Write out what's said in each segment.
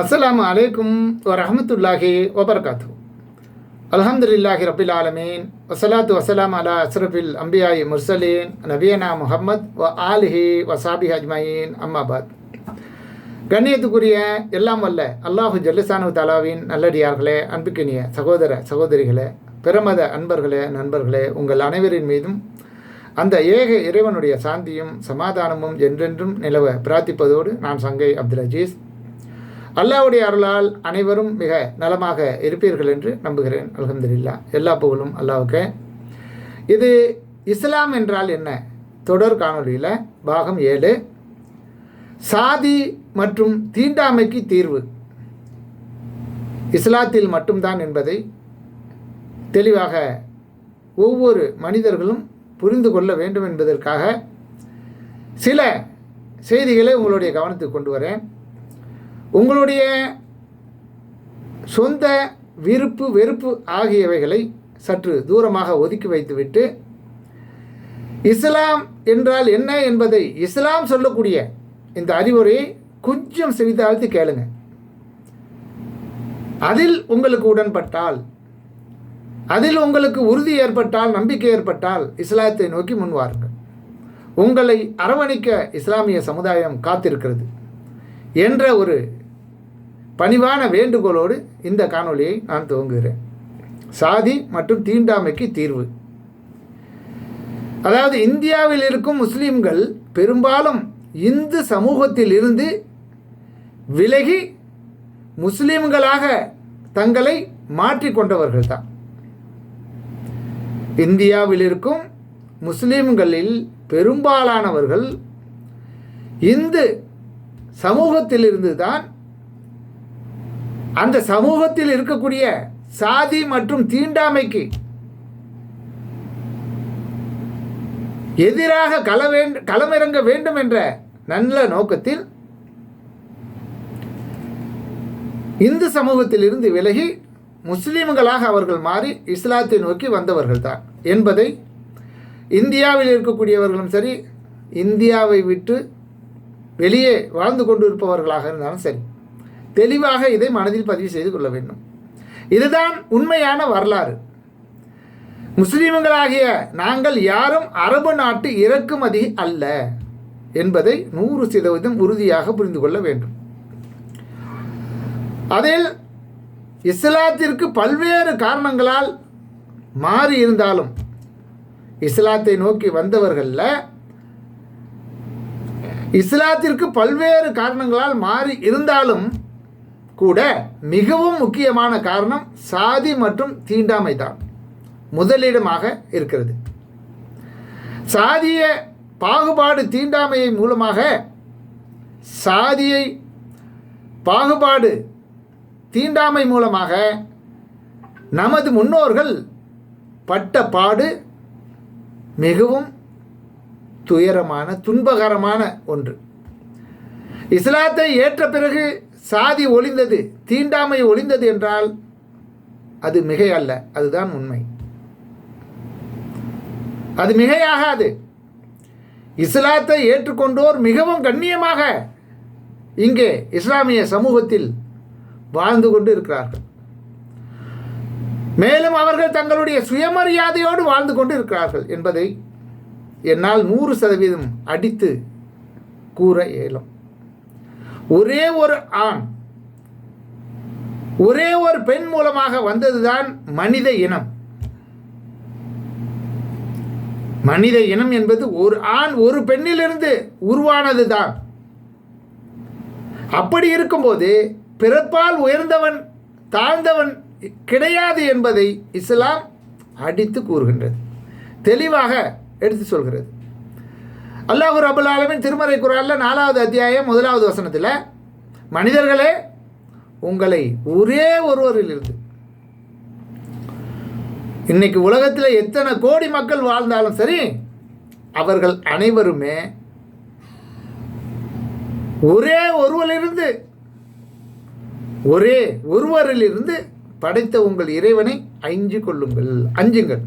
அஸ்ஸலாமு அலைக்கும் வரஹமத்துல்லாஹி வபர்காத்து அல்ஹம்துலில்லாஹி ரபில் ஆலமீன். வசலாத்து வசலாம் அலா அஸ்ரஃபில் அம்பியாய் முர்சலீன் நபியனா முஹம்மத் வ ஆலிஹி வசாபி அஜ்மயீன். அம்மாபாத் கண்ணியத்துக்குரிய எல்லாம் வல்ல அல்லாஹு ஜல்லிசானு தாலாவின் நல்லடியார்களே அன்புக்கினிய சகோதர சகோதரிகளே பிரமத அன்பர்களே நண்பர்களே உங்கள் அனைவரின் மீதும் அந்த ஏக இறைவனுடைய சாந்தியும் சமாதானமும் என்றென்றும் நிலவ பிரார்த்திப்பதோடு நான் சங்கை அப்துல் அஜீஸ். அல்லாவுடைய அருளால் அனைவரும் மிக நலமாக இருப்பீர்கள் என்று நம்புகிறேன். அலகம்துல்லா எல்லா புகழும் அல்லாவுக்கு. இது இஸ்லாம் என்றால் என்ன? தொடர் காணொளியில் பாகம் ஏழு. சாதி மற்றும் தீண்டாமைக்கு தீர்வு. இஸ்லாத்தில் மட்டும்தான் என்பதை தெளிவாக ஒவ்வொரு மனிதர்களும் புரிந்து கொள்ள வேண்டும் என்பதற்காக சில செய்திகளை உங்களுடைய கவனத்துக்கு கொண்டு வரேன். உங்களுடைய சொந்த விருப்பு வெறுப்பு ஆகியவைகளை சற்று தூரமாக ஒதுக்கி வைத்துவிட்டு இஸ்லாம் என்றால் என்ன என்பதை இஸ்லாம் சொல்லக்கூடிய இந்த அறிவுரையை கொஞ்சம் செவித்தாழ்த்து கேளுங்க. அதில் உங்களுக்கு உடன்பட்டால் அதில் உங்களுக்கு உறுதி ஏற்பட்டால் நம்பிக்கை ஏற்பட்டால் இஸ்லாத்தை நோக்கி முன்வாருங்கள். உங்களை அரவணைக்க இஸ்லாமிய சமுதாயம் காத்திருக்கிறது. என்ற ஒரு பணிவான வேண்டுகோளோடு இந்த காணொலியை நான் துவங்குகிறேன். சாதி மற்றும் தீண்டாமைக்கு தீர்வு. அதாவது இந்தியாவில் இருக்கும் முஸ்லீம்கள் பெரும்பாலும் இந்து சமூகத்தில் இருந்து விலகி முஸ்லீம்களாக தங்களை மாற்றிக்கொண்டவர்கள் தான் இந்தியாவில் இருக்கும் முஸ்லீம்களில் பெரும்பாலானவர்கள் இந்து சமூகத்திலிருந்து தான் அந்த சமூகத்தில் இருக்கக்கூடிய சாதி மற்றும் தீண்டாமைக்கு எதிராக கள களமிறங்க வேண்டும் என்ற நல்ல நோக்கத்தில் இந்து சமூகத்திலிருந்து விலகி முஸ்லீம்களாக அவர்கள் மாறி இஸ்லாத்தை நோக்கி வந்தவர்கள் தான் என்பதை இந்தியாவில் இருக்கக்கூடியவர்களும் சரி இந்தியாவை விட்டு வெளியே வாழ்ந்து கொண்டு இருப்பவர்களாக இருந்தாலும் சரி தெளிவாக இதை மனதில் பதிவு செய்து கொள்ள வேண்டும். இதுதான் உண்மையான வரலாறு. முஸ்லீம்களாகிய நாங்கள் யாரும் அரபு நாட்டு இறக்குமதி அல்ல என்பதை நூறு சதவீதம் உறுதியாக புரிந்து கொள்ள வேண்டும். அதில் இஸ்லாத்திற்கு பல்வேறு காரணங்களால் மாறி இருந்தாலும் இஸ்லாத்தை நோக்கி வந்தவர்களில் இஸ்லாத்திற்கு பல்வேறு காரணங்களால் மாறி இருந்தாலும் கூட மிகவும் முக்கியமான காரணம் சாதி மற்றும் தீண்டாமை தான் முதலிடமாக இருக்கிறது. சாதிய பாகுபாடு தீண்டாமையை மூலமாக சாதியை பாகுபாடு தீண்டாமை மூலமாக நமது முன்னோர்கள் பட்ட பாடு மிகவும் துயரமான துன்பகரமான ஒன்று. இஸ்லாத்தை ஏற்ற பிறகு சாதி ஒளிந்தது தீண்டாமை ஒளிந்தது என்றால் அது மிகை அல்ல அதுதான் உண்மை. அது மிகையாகாது. இஸ்லாத்தை ஏற்றுக்கொண்டோர் மிகவும் கண்ணியமாக இங்கே இஸ்லாமிய சமூகத்தில் வாழ்ந்து கொண்டு இருக்கிறார்கள் மேலும் அவர்கள் தங்களுடைய சுயமரியாதையோடு வாழ்ந்து கொண்டு இருக்கிறார்கள் என்பதை என்னால் நூறு சதவீதம் அடித்து கூற இயலும். ஒரே ஒரு ஆண் ஒரே ஒரு பெண் மூலமாக வந்ததுதான் மனித இனம். மனித இனம் என்பது ஒரு ஆண் ஒரு பெண்ணிலிருந்து உருவானது தான் அப்படி இருக்கும்போது பிறப்பால் உயர்ந்தவன் தாழ்ந்தவன் கிடையாது என்பதை இஸ்லாம் அடித்து கூறுகின்றது. தெளிவாக எடுத்து சொல்கிறது. அல்லாஹு ரபுல் ஆலமின் திருமறை குரலில் நாலாவது அத்தியாயம் முதலாவது வசனத்தில் மனிதர்களே உங்களை ஒரே ஒருவரிலிருந்து இன்னைக்கு உலகத்தில் எத்தனை கோடி மக்கள் வாழ்ந்தாலும் சரி அவர்கள் அனைவருமே ஒரே ஒருவரிலிருந்து ஒரே ஒருவரிலிருந்து படைத்த உங்கள் இறைவனை அஞ்சு கொள்ளுங்கள் அஞ்சுங்கள்.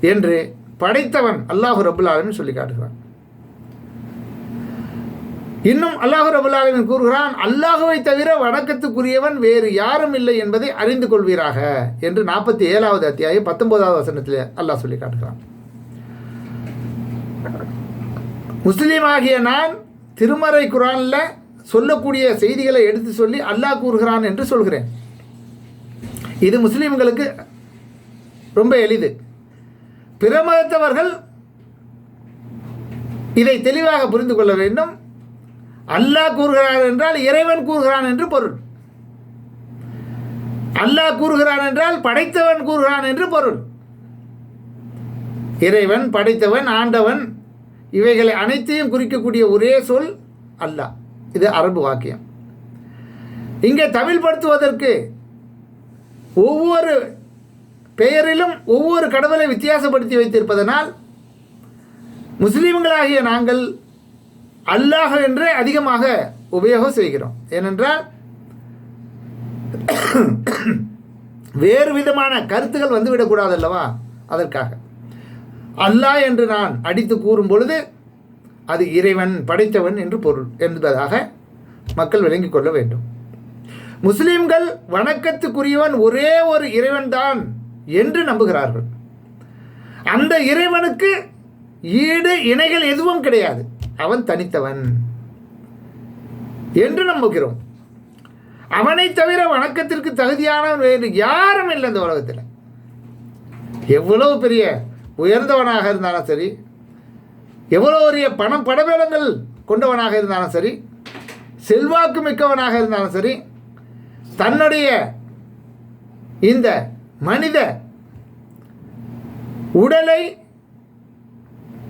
என்று படைத்தவன் அல்லாஹு ரபுல் ஆலமின் சொல்லி காட்டுகிறான். இன்னும் அல்லாஹு ரபுல்லாலமின் கூறுகிறான் அல்லாஹுவை தவிர வணக்கத்துக்குரியவன் வேறு யாரும் இல்லை என்பதை அறிந்து கொள்வீராக என்று நாற்பத்தி ஏழாவது அத்தியாயம் பத்தொன்பதாவது வசனத்தில் அல்லாஹ் சொல்லி காட்டுகிறான். முஸ்லீம் ஆகிய நான் திருமறை குரானில் சொல்லக்கூடிய செய்திகளை எடுத்து சொல்லி அல்லாஹ் கூறுகிறான் என்று சொல்கிறேன். இது முஸ்லீம்களுக்கு ரொம்ப எளிது. பிற மதத்தவர்கள் இதை தெளிவாக புரிந்து கொள்ள வேண்டும். அல்லாஹ் கூறுகிறான் என்றால் இறைவன் கூறுகிறான் என்று பொருள். அல்லாஹ் கூறுகிறான் என்றால் படைத்தவன் கூறுகிறான் என்று பொருள். இறைவன் படைத்தவன் ஆண்டவன் இவைகளை அனைத்தையும் குறிக்கக்கூடிய ஒரே சொல் அல்லாஹ். இது அரபு வாக்கியம். இங்கே தமிழ்படுத்துவதற்கு ஒவ்வொரு பெயரிலும் ஒவ்வொரு கடவுளை வித்தியாசப்படுத்தி வைத்திருப்பதனால் முஸ்லீம்களாகிய நாங்கள் அல்லாஹ் என்றே அதிகமாக உபயோகம் செய்கிறோம். ஏனென்றால் வேறு விதமான கருத்துக்கள் வந்துவிடக்கூடாது அல்லவா? அதற்காக. அல்லாஹ் என்று நான் அடித்து கூறும் பொழுது அது இறைவன் படைத்தவன் என்று பொருள் என்பதாக மக்கள் விளங்கி கொள்ள வேண்டும். முஸ்லிம்கள் வணக்கத்துக்குரியவன் ஒரே ஒரு இறைவன்தான். என்று நம்புகிறார்கள். அந்த இறைவனுக்கு ஈடு இணைகள் எதுவும் கிடையாது. அவன் தனித்தவன் என்று நம்புகிறோம். அவனை தவிர வணக்கத்திற்கு தகுதியானவன் வேறு யாரும் இல்லை இந்த உலகத்தில். எவ்வளவு பெரிய உயர்ந்தவனாக இருந்தாலும் சரி எவ்வளோ பெரிய பணம் படவேளங்கள் கொண்டவனாக இருந்தாலும் சரி செல்வாக்கு மிக்கவனாக இருந்தாலும் சரி தன்னுடைய இந்த மனித உடலை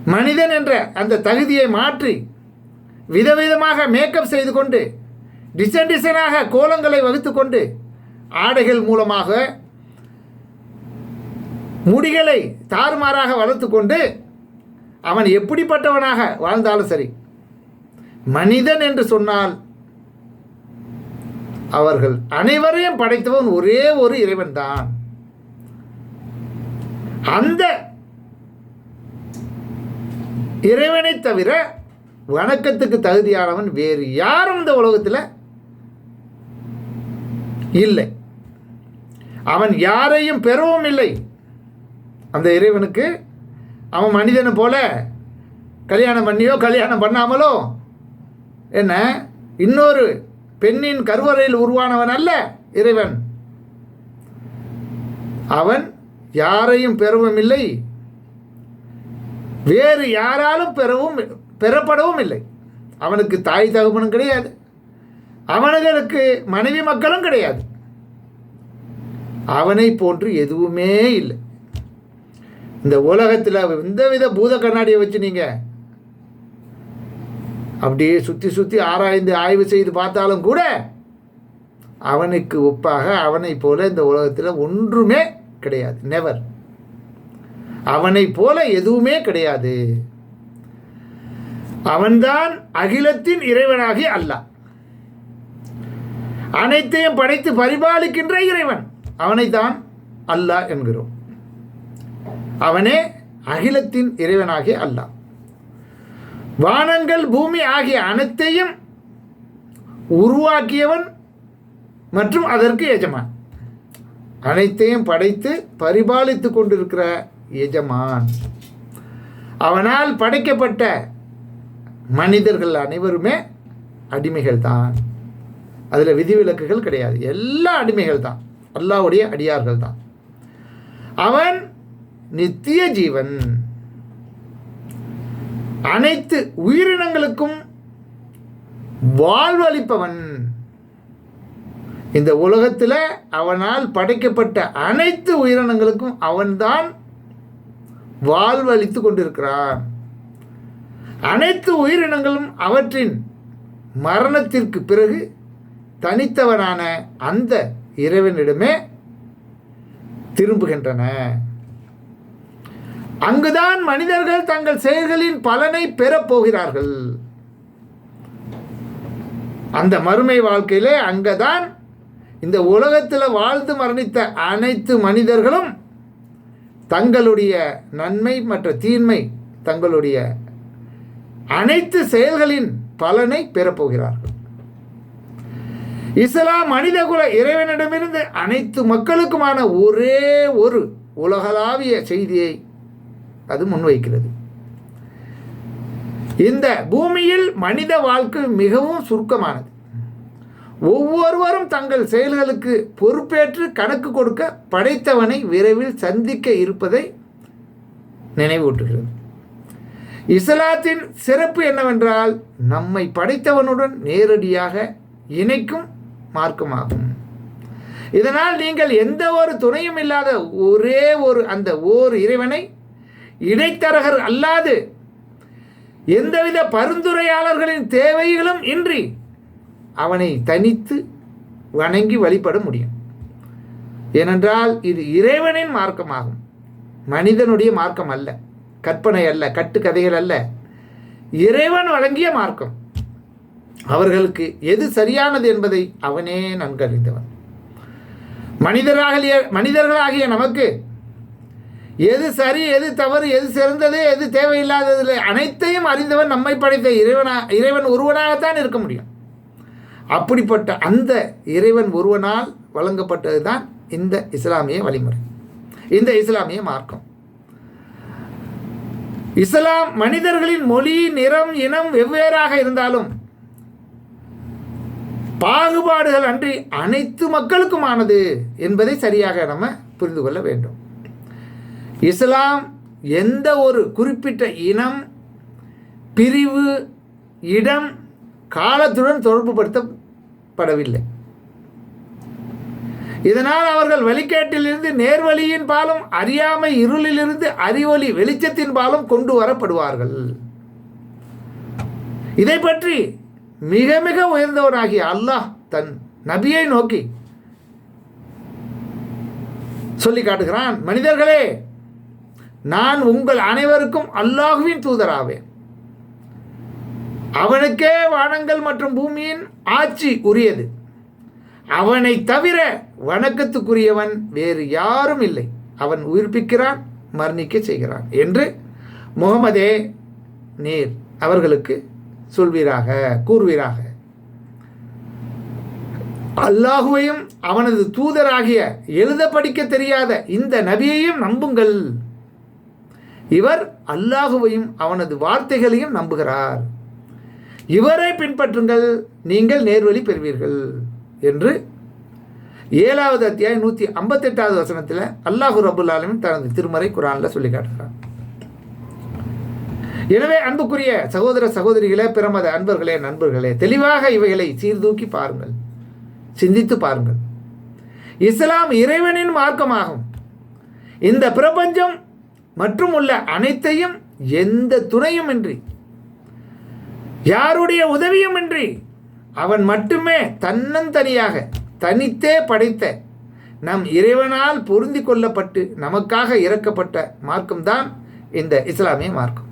மனிதன் என்ற அந்த தகுதியை மாற்றி விதவிதமாக மேக்கப் செய்து கொண்டு டிசைன் டிசைனாக கோலங்களை வகுத்து கொண்டு ஆடைகள் மூலமாக முடிகளை தாறுமாறாக வளர்த்து கொண்டு அவன் எப்படிப்பட்டவனாக வாழ்ந்தாலும் சரி மனிதன் என்று சொன்னால் அவர்கள் அனைவரையும் படைத்தவன் ஒரே ஒரு இறைவன் தான் அந்த இறைவனை தவிர வணக்கத்துக்கு தகுதியானவன் வேறு யாரும் இந்த உலகத்தில் இல்லை. அவன் யாரையும் பெறவும் இல்லை. அந்த இறைவனுக்கு அவன் மனிதனை போல கல்யாணம் பண்ணியோ கல்யாணம் பண்ணாமலோ என்ன? இன்னொரு பெண்ணின் கருவறையில் உருவானவன் அல்ல இறைவன். அவன் யாரையும் பெறவும் இல்லை வேறு யாராலும் பெறவும் பெறப்படவும் இல்லை. அவனுக்கு தாய் தகப்பனும் கிடையாது. அவனுக்கு மனைவி மக்களும் கிடையாது. அவனை போன்று எதுவுமே இல்லை. இந்த உலகத்தில் எந்தவித பூத கண்ணாடியை வச்சு நீங்கள் அப்படியே சுற்றி சுற்றி ஆராய்ந்து ஆய்வு செய்து பார்த்தாலும் கூட அவனுக்கு ஒப்பாக அவனை போல இந்த உலகத்தில் ஒன்றுமே கிடையாது. நெவர் அவனை போல எதுவுமே கிடையாது. அவன்தான் அகிலத்தின் இறைவனாகி அல்லாஹ். அனைத்தையும் படைத்து பரிபாலிக்கின்ற இறைவன். அவனை தான் அல்லாஹ் என்கிறோம். அவனே அகிலத்தின் இறைவனாகிய அல்லாஹ். வானங்கள் பூமி ஆகிய அனைத்தையும் உருவாக்கியவன் மற்றும் அதற்கு எஜமான். அனைத்தையும் படைத்து பரிபாலித்து கொண்டிருக்கிற எஜமான். அவனால் படைக்கப்பட்ட மனிதர்கள் அனைவருமே அடிமைகள் தான். அதில் விதிவிலக்குகள் கிடையாது. எல்லா அடிமைகள் தான். அல்லாவுடைய அடியார்கள் தான். அவன் நித்திய ஜீவன். அனைத்து உயிரினங்களுக்கும் வாழ்வளிப்பவன் இந்த உலகத்தில் அவனால் படைக்கப்பட்ட அனைத்து உயிரினங்களுக்கும் அவன்தான் வாழ்வளித்து கொண்டிருக்கிறான். அனைத்து உயிரினங்களும் அவற்றின் மரணத்திற்கு பிறகு தனித்தவனான அந்த இறைவனிடமே திரும்புகின்றன. அங்குதான் மனிதர்கள் தங்கள் செயல்களின் பலனை பெறப்போகிறார்கள் அந்த மறுமை வாழ்க்கையிலே அங்கதான் இந்த உலகத்தில் வாழ்ந்து மரணித்த அனைத்து மனிதர்களும் தங்களுடைய நன்மை மற்ற தீன்மை தங்களுடைய அனைத்து செயல்களின் பலனை பெறப்போகிறார்கள். இஸ்லாம் மனிதகுல இறைவனிடமிருந்து அனைத்து மக்களுக்குமான ஒரே ஒரு உலகளாவிய செய்தியை அது முன்வைக்கிறது. இந்த பூமியில் மனித வாழ்க்கை மிகவும் சுருக்கமானது. ஒவ்வொருவரும் தங்கள் செயல்களுக்கு பொறுப்பேற்று கணக்கு கொடுக்க படைத்தவனை விரைவில் சந்திக்க இருப்பதை நினைவூட்டுகிறது. இஸ்லாத்தின் சிறப்பு என்னவென்றால் நம்மை படைத்தவனுடன் நேரடியாக இணைக்கும் மார்க்கமாகும். இதனால் நீங்கள் எந்த ஒரு துணையும் இல்லாத ஒரே ஒரு அந்த ஓர் இறைவனை இடைத்தரகர் அல்லாது எந்தவித பரிந்துரையாளர்களின் தேவைகளும் இன்றி அவனை தனித்து வணங்கி வழிபட முடியும். ஏனென்றால் இது இறைவனின் மார்க்கமாகும். மனிதனுடைய மார்க்கம் அல்ல கற்பனை அல்ல கட்டுக்கதைகள் அல்ல. இறைவன் வழங்கிய மார்க்கம். அவர்களுக்கு எது சரியானது என்பதை அவனே நன்கறிந்தவன். மனிதராகிய மனிதர்களாகிய நமக்கு எது சரி எது தவறு எது சிறந்தது எது தேவையில்லாததில்லை அனைத்தையும் அறிந்தவன் நம்மை படைத்த இறைவனா இறைவன் ஒருவனாகத்தான் இருக்க முடியும். அப்படிப்பட்ட அந்த இறைவன் ஒருவனால் வழங்கப்பட்டது தான் இந்த இஸ்லாமிய வழிமுறை. இந்த இஸ்லாமிய மார்க்கம். இஸ்லாம் மனிதர்களின் மொழி நிறம் இனம் வெவ்வேறாக இருந்தாலும் பாகுபாடுகள் அன்றி அனைத்து மக்களுக்குமானது என்பதை சரியாக நம்ம புரிந்து கொள்ள வேண்டும். இஸ்லாம் எந்த ஒரு குறிப்பிட்ட இனம் பிரிவு இடம் காலத்துடன் தொடர்புபடுத்தப்படவில்லை. இதனால் அவர்கள் வழிகேட்டிலிருந்து நேர்வழியின் பாலும் அறியாமை இருளிலிருந்து அறிவொளி வெளிச்சத்தின் பாலும் கொண்டு வரப்படுவார்கள். இதை பற்றி மிக மிக உயர்ந்தவனாகிய அல்லாஹ் தன் நபியை நோக்கி சொல்லி காட்டுகிறான் மனிதர்களே நான் உங்கள் அனைவருக்கும் அல்லாஹுவின் தூதராவேன். அவனுக்கே வானங்கள் மற்றும் பூமியின் ஆட்சி உரியது. அவனை தவிர வணக்கத்துக்குரியவன் வேறு யாரும் இல்லை. அவன் உயிர்ப்பிக்கிறான் மரணிக்க செய்கிறான் என்று முகமதே நீர் அவர்களுக்கு சொல்வீராக கூறுவீராக. அல்லாஹுவையும் அவனது தூதராகிய எழுத படிக்க தெரியாத இந்த நபியையும் நம்புங்கள். இவர் அல்லாஹுவையும் அவனது வார்த்தைகளையும் நம்புகிறார். இவரை பின்பற்றுங்கள் நீங்கள் நேர்வழி பெறுவீர்கள் என்று ஏழாவது அத்தியாயம் நூற்றி ஐம்பத்தெட்டாவது வசனத்தில் அல்லாஹு ரபுல் ஆலமின் தனது திருமறை குரானில் சொல்லி காட்டுகிறார். எனவே அன்புக்குரிய சகோதர சகோதரிகளே பிரமத அன்பர்களே நண்பர்களே தெளிவாக இவைகளை சீர்தூக்கி பாருங்கள் சிந்தித்து பாருங்கள். இஸ்லாம் இறைவனின் மார்க்கமாகும். இந்த பிரபஞ்சம் மற்றும் உள்ள அனைத்தையும் எந்த துணையும் இன்றி யாருடைய உதவியும் இன்றி அவன் மட்டுமே தன்னந்தனியாக தனித்தே படைத்த நம் இறைவனால் பொருந்தி கொள்ளப்பட்டு நமக்காக இறக்கப்பட்ட மார்க்கம்தான் இந்த இஸ்லாமிய மார்க்கம்.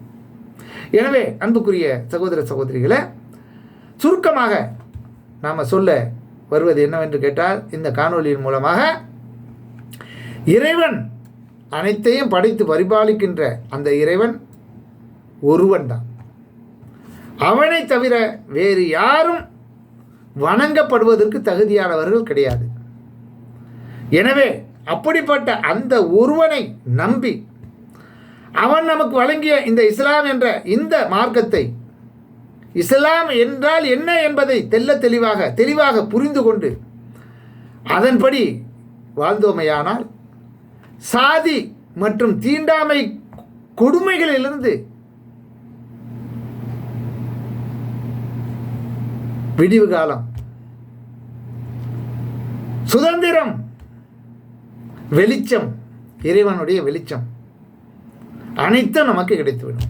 எனவே அன்புக்குரிய சகோதர சகோதரிகளை சுருக்கமாக நாம் சொல்ல வருவது என்னவென்று கேட்டால் இந்த காணொலியின் மூலமாக இறைவன் அனைத்தையும் படைத்து பரிபாலிக்கின்ற அந்த இறைவன் ஒருவன் தான் அவனை தவிர வேறு யாரும் வணங்கப்படுவதற்கு தகுதியானவர்கள் கிடையாது. எனவே அப்படிப்பட்ட அந்த ஒருவனை நம்பி அவன் நமக்கு வழங்கிய இந்த இஸ்லாம் என்ற இந்த மார்க்கத்தை இஸ்லாம் என்றால் என்ன என்பதை தெல்ல தெளிவாக தெளிவாக புரிந்து கொண்டு அதன்படி வாழ்ந்தோமையானால் சாதி மற்றும் தீண்டாமை கொடுமைகளிலிருந்து விடிவு காலம். சுதந்திரம். வெளிச்சம். இறைவனுடைய வெளிச்சம். அனைத்தும் நமக்கு கிடைத்துவிடும்.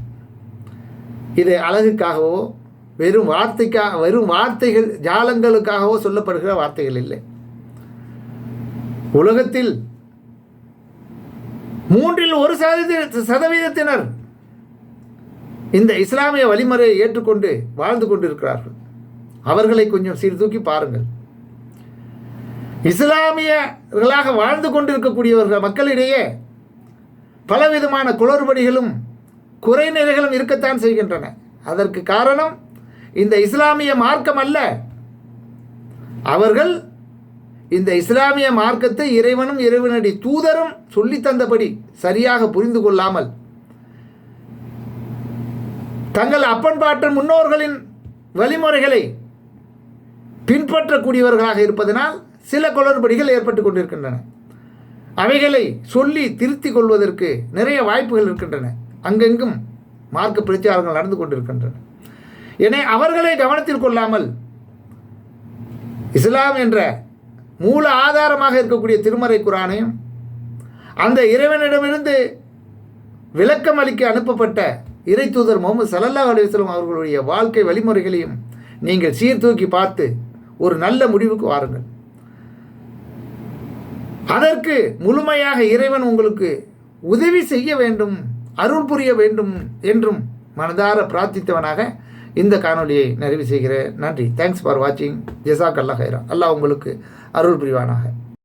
இது அழகுக்காகவோ வெறும் வார்த்தைக்காக வெறும் வார்த்தைகள் ஜாலங்களுக்காகவோ சொல்லப்படுகிற வார்த்தைகள் இல்லை. உலகத்தில் மூன்றில் ஒரு சதவீத சதவீதத்தினர் இந்த இஸ்லாமிய வழிமுறையை ஏற்றுக்கொண்டு வாழ்ந்து கொண்டிருக்கிறார்கள். அவர்களை கொஞ்சம் சீர்தூக்கி பாருங்கள். இஸ்லாமியர்களாக வாழ்ந்து கொண்டிருக்கக்கூடியவர்கள் மக்களிடையே பலவிதமான குளறுபடிகளும் குறைநிலைகளும் இருக்கத்தான் செய்கின்றன. அதற்கு காரணம் இந்த இஸ்லாமிய மார்க்கம் அல்ல. அவர்கள் இந்த இஸ்லாமிய மார்க்கத்தை இறைவனும் இறைவனடி தூதரும் சொல்லி தந்தபடி சரியாக புரிந்து கொள்ளாமல் தங்கள் அப்பன்பாட்டு முன்னோர்களின் வழிமுறைகளை பின்பற்றக்கூடியவர்களாக இருப்பதனால் சில குளறுபடிகள் ஏற்பட்டு கொண்டிருக்கின்றன. அவைகளை சொல்லி திருத்தி கொள்வதற்கு நிறைய வாய்ப்புகள் இருக்கின்றன. அங்கெங்கும் மார்க்க பிரச்சாரங்கள் நடந்து கொண்டிருக்கின்றன. என அவர்களை கவனத்தில் கொள்ளாமல் இஸ்லாம் என்ற மூல ஆதாரமாக இருக்கக்கூடிய திருமறை குரானையும் அந்த இறைவனிடமிருந்து விளக்கம் அளிக்க அனுப்பப்பட்ட இறை தூதர் முகமது சல்லல்லா அலுவலம் அவர்களுடைய வாழ்க்கை வழிமுறைகளையும் நீங்கள் சீர்தூக்கி பார்த்து ஒரு நல்ல முடிவுக்கு வாருங்கள். அதற்கு முழுமையாக இறைவன் உங்களுக்கு உதவி செய்ய வேண்டும் அருள் புரிய வேண்டும் என்றும் மனதார பிரார்த்தித்தவனாக இந்த காணொலியை நிறைவு செய்கிறேன். நன்றி. தேங்க்ஸ் ஃபார் வாட்சிங் ஜெசாக் அல்லா ஹைரா அல்லாஹ் உங்களுக்கு அருள் புரிவானாக.